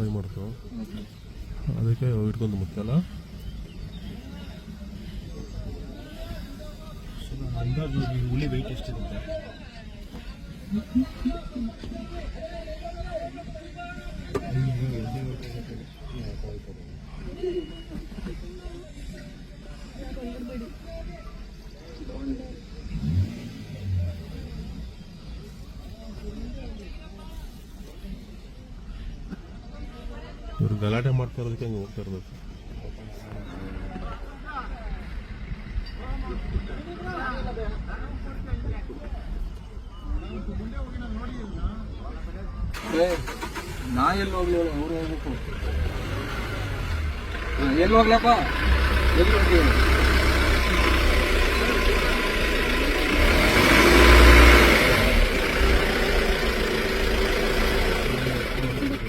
Try ಮಾಡ್ತು ಅದಕ್ಕೆ ಇಟ್ಕೊಂಡು ಈ ಹುಲಿ ವೆಯ್ಟ್ ಎಷ್ಟಿರುತ್ತೆ? ಇವ್ರು ಗಲಾಟೆ ಮಾಡ್ತಾ ಇರೋದಕ್ಕೆ ಹಂಗೆ ಹೋಗ್ತಾ ಇರ್ಬೇಕು ನಾ ಎಲ್ಲಿ ಹೋಗ್ಲಿ ಅವ್ರು ಹೋಗ್ಬೇಕು ಎಲ್ಲಿ ಹೋಗ್ಲಪ್ಪ? ಎಲ್ಲಿ ಹೋಗ್ಲಿ